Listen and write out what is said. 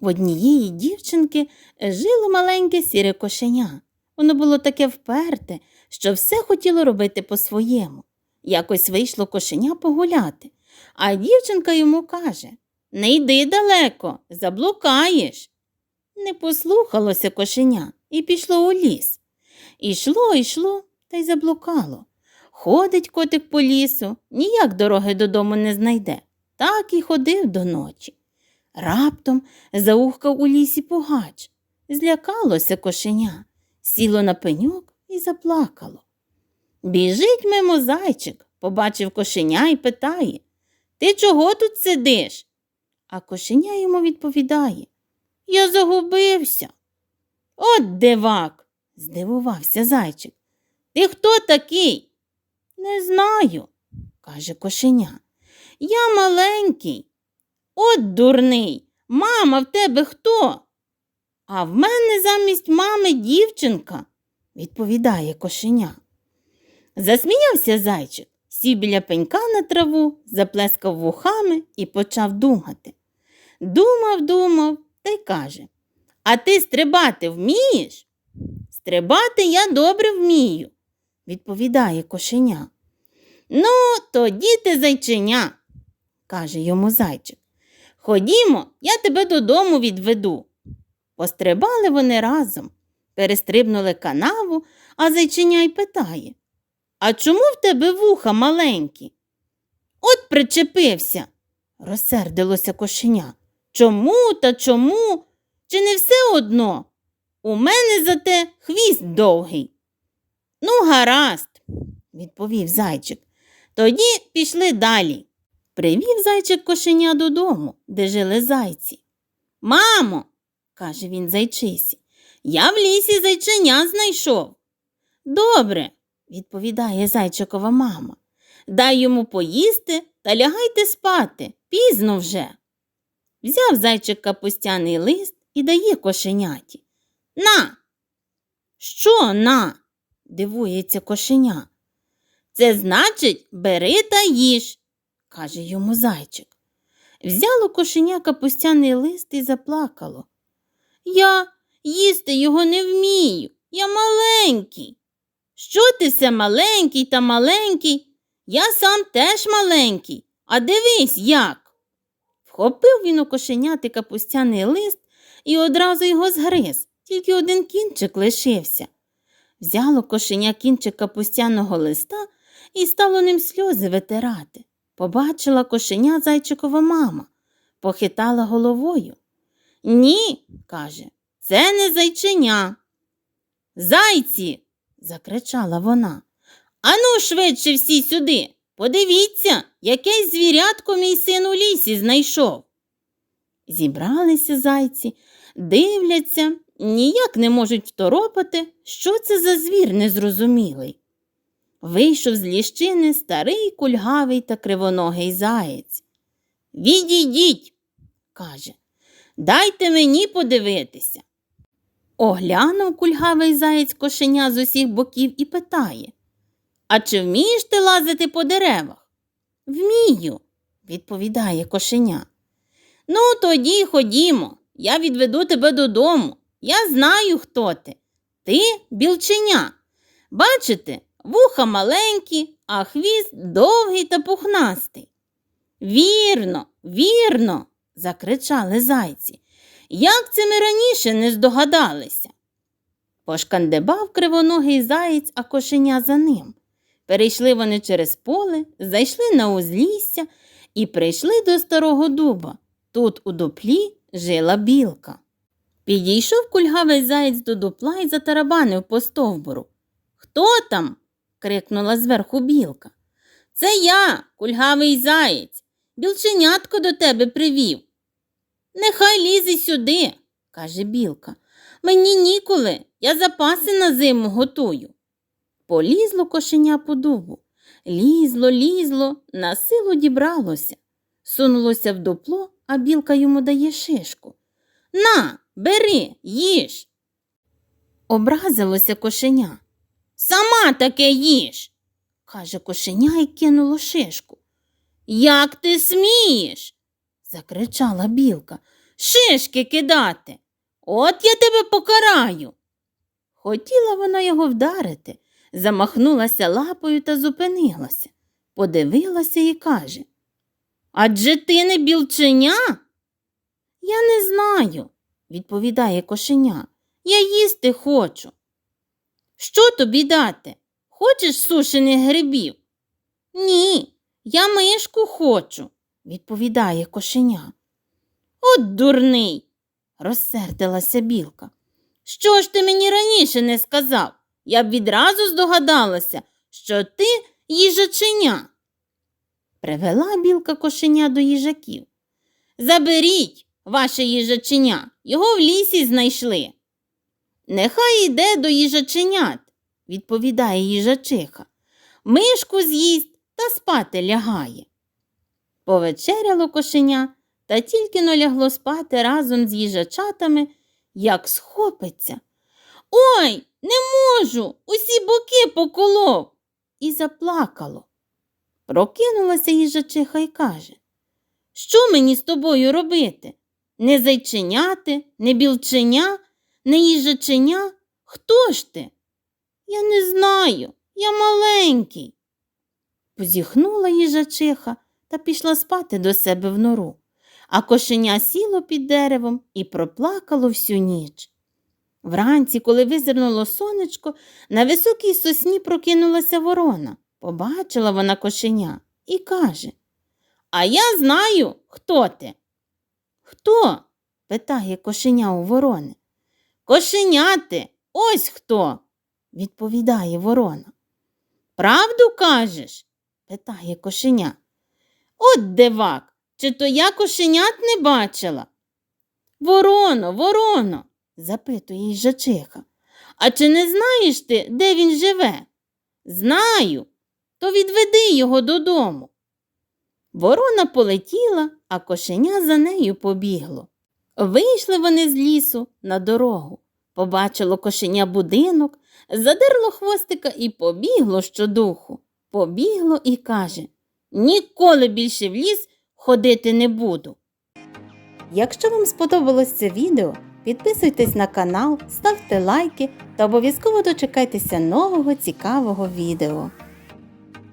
В однієї дівчинки жило маленьке сіре кошеня. Воно було таке вперте, що все хотіло робити по-своєму. Якось вийшло кошеня погуляти, а дівчинка йому каже Не йди далеко, заблукаєш. Не послухалося кошеня і пішло у ліс. Ішло, йшло та й заблукало. Ходить котик по лісу, ніяк дороги додому не знайде. Так і ходив до ночі. Раптом заухкав у лісі пугач. Злякалося кошеня, сіло на пеньок і заплакало. Біжить мимо зайчик, побачив кошеня і питає Ти чого тут сидиш? А кошеня йому відповідає Я загубився. От дивак, здивувався зайчик. Ти хто такий? Не знаю, каже кошеня. Я маленький. От дурний. Мама в тебе хто? А в мене замість мами дівчинка, відповідає кошеня. Засміявся зайчик, сів біля пенька на траву, заплескав вухами і почав думати. Думав, думав та й каже А ти стрибати вмієш? Стрибати я добре вмію, відповідає кошеня. Ну, тоді ти зайченя, каже йому зайчик. Ходімо, я тебе додому відведу. Пострибали вони разом, перестрибнули канаву, а зайчиня й питає А чому в тебе вуха маленькі? От причепився, розсердилося кошеня. Чому та чому? Чи не все одно? У мене зате хвіст довгий. Ну, гаразд, відповів зайчик. Тоді пішли далі. Привів зайчик кошеня додому, де жили зайці. Мамо, каже він зайчисі, я в лісі зайченя знайшов. Добре, відповідає зайчикова мама. Дай йому поїсти та лягайте спати, пізно вже. Взяв зайчик капустяний лист і дає кошеняті. На. Що на? дивується кошеня. Це значить, бери та їж, каже йому зайчик. Взяло кошеня капустяний лист і заплакало. Я їсти його не вмію, я маленький. Що ти все маленький та маленький? Я сам теж маленький, а дивись як. Вхопив він у кошеняти капустяний лист і одразу його згриз, тільки один кінчик лишився. Взяло кошеня кінчик капустяного листа і стало ним сльози витирати. Побачила кошеня зайчикова мама, похитала головою. Ні, каже, це не зайченя. Зайці. закричала вона. Ану швидше всі сюди. Подивіться, якесь звірятко мій син у лісі знайшов. Зібралися зайці, дивляться, ніяк не можуть второпати, що це за звір незрозумілий. Вийшов з ліщини старий кульгавий та кривоногий заєць. Відійдіть, каже, дайте мені подивитися. Оглянув кульгавий заєць кошеня з усіх боків і питає А чи вмієш ти лазити по деревах? Вмію, відповідає кошеня. Ну, тоді ходімо, я відведу тебе додому. Я знаю, хто ти. Ти білченя. Бачите, вуха маленькі, а хвіст довгий та пухнастий. Вірно, вірно, закричали зайці. Як це ми раніше не здогадалися? Пошкандибав кривоногий заєць, а кошеня за ним. Перейшли вони через поле, зайшли на узлісся і прийшли до старого дуба. Тут у дуплі жила білка. Підійшов кульгавий заєць до дупла і затарабанив по стовбуру. Хто там? Крикнула зверху білка. Це я, кульгавий заєць. Білченятко до тебе привів. Нехай лізе сюди, каже білка. Мені ніколи, я запаси на зиму готую. Полізло кошеня по дубу. Лізло, лізло, на силу дібралося. Сунулося в дупло, а білка йому дає шишку. На, бери, їж. Образилося кошеня. Сама таке їж, каже кошеня і кинуло шишку. Як ти смієш? закричала білка. шишки кидати. От я тебе покараю. Хотіла вона його вдарити, замахнулася лапою та зупинилася, подивилася і каже Адже ти не білченя? Я не знаю, відповідає кошеня. Я їсти хочу. Що тобі дати? Хочеш сушених грибів? Ні, я мишку хочу, відповідає кошеня. От дурний, розсердилася білка. Що ж ти мені раніше не сказав? Я б відразу здогадалася, що ти їжаченя. Привела білка кошеня до їжаків. Заберіть ваше їжаченя, його в лісі знайшли. Нехай йде до їжаченят, відповідає їжачиха. Мишку з'їсть та спати лягає. Повечеряло кошеня та тільки но лягло спати разом з їжачатами, як схопиться. Ой, не можу, усі боки поколов. І заплакало. Прокинулася їжачиха і каже, що мені з тобою робити? Не зайченяти, не білченя, не їжаченя? Хто ж ти? Я не знаю, я маленький. Позіхнула їжачиха та пішла спати до себе в нору, а кошеня сіло під деревом і проплакало всю ніч. Вранці, коли визирнуло сонечко, на високій сосні прокинулася ворона. Побачила вона кошеня і каже А я знаю, хто ти. Хто? питає кошеня у ворони. Кошеня ти, ось хто, відповідає ворона. Правду кажеш? питає кошеня. От дивак, чи то я кошенят не бачила? Вороно, вороно, запитує їжачиха. А чи не знаєш ти, де він живе? Знаю, то відведи його додому. Ворона полетіла, а кошеня за нею побігло. Вийшли вони з лісу на дорогу. Побачило кошеня будинок, задерло хвостика і побігло щодуху. Побігло і каже Ніколи більше в ліс ходити не буду. Якщо вам сподобалось це відео, підписуйтесь на канал, ставте лайки та обов'язково дочекайтеся нового цікавого відео.